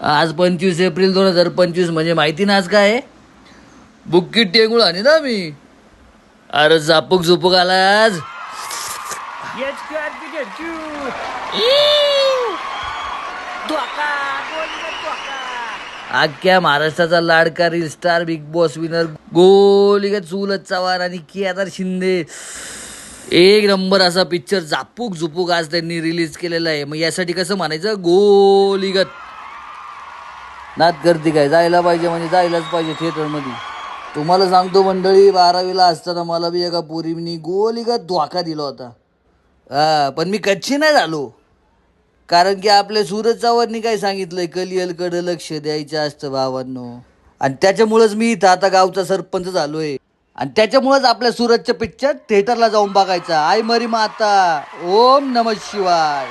आज पंचवीस एप्रिल दोन हजार पंचवीस म्हणजे माहिती ना आज काय? बुक्की टेंगुळ आणि ना मी. अरे झापूक झुपूक आला आज. अख्ख्या महाराष्ट्राचा लाडका reel star Bigg Boss winner Guligat सुलत Chavan आणि केदार शिंदे. एक नंबर असा पिक्चर झापूक झुपूक आज त्यांनी रिलीज केलेला आहे. मग यासाठी कसं म्हणायचं? गोलीगत नात गर्दी काय? जायला पाहिजे म्हणजे जायलाच पाहिजे थिएटरमध्ये. तुम्हाला सांगतो मंडळी बारावीला असताना मला बी एका पोरीनी गोलीगत धोका दिला होता. हा पण मी कच्ची नाही झालो. कारण की आपल्या सूरज चव्हाणनी काय सांगितलंय? कलियलकडं लक्ष द्यायचं असतं भावांनो. आणि त्याच्यामुळंच मी इथं आता गावचा सरपंच झालोय. आणि त्याच्यामुळंच आपल्या सूरजच्या पिक्चर थिएटरला जाऊन बघायचा. आय मरी माता ओम नम शिवाय.